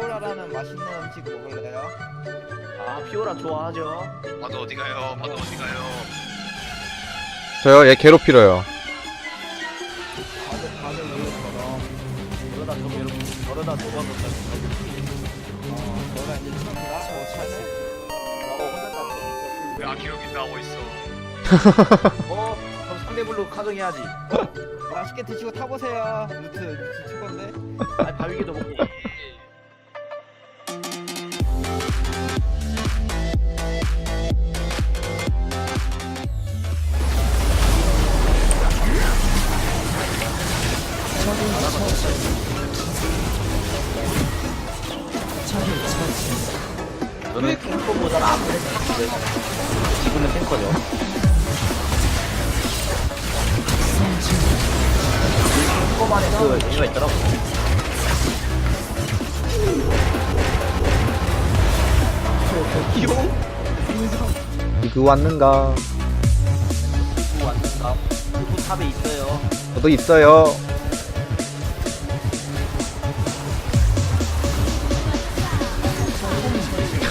피오라라는 맛있는 음식 먹을래요? 아 피오라 좋아하죠. 바도 어디 가요? 바도 어디 가요? 저요 얘 괴롭히려요 다들 다들 모여서 그러다 저 이렇게 저러다 도망갔다. 어 너가 이제 친구가 뭐 찾네? 어 혼자 땄어 왜 아키로기 나오고 있어? 어 그럼 상대블로 가정해야지. 맛있게 드시고 타보세요 루트 루트 최고인데 아 바위기도 먹고. 저는 탱커보다 아무래도 지금은 탱커죠. 탱커만의 그 의미가 있더라고. 이그 왔는가 누구 왔는가? 누구 탑에 있어요. 저도 있어요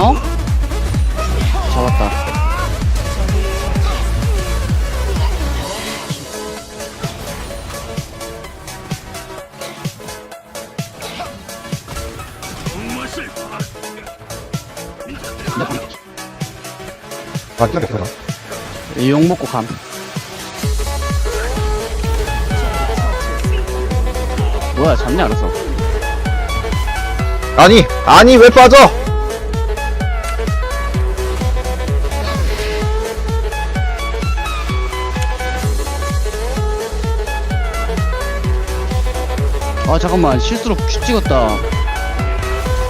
어? 잡았다. 욕 먹고 감. 뭐야, 잡냐, 알았어. 아니 아니 왜 빠져 아, 잠깐만. 실수로 Q 찍었다.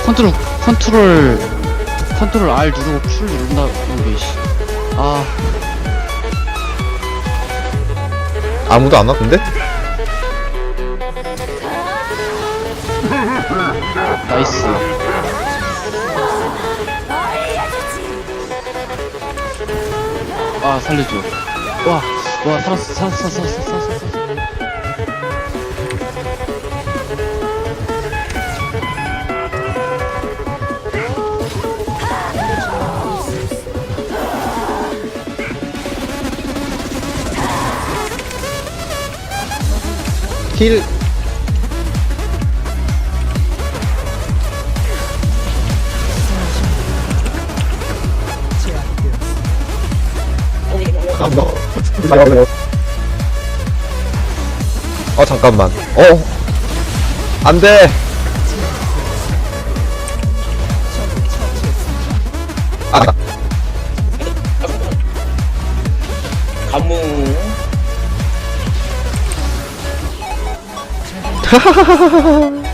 컨트롤, 컨트롤, 컨트롤 R 누르고 Q를 누른다는 게, 씨. 아, 아무도 안 왔던데 나이스. 아, 살려줘. 와, 와, 살았어, 살았어, 살았어, 살았어, 살았어. 힐. 어 잠깐만. 어? 안돼! 아 가무.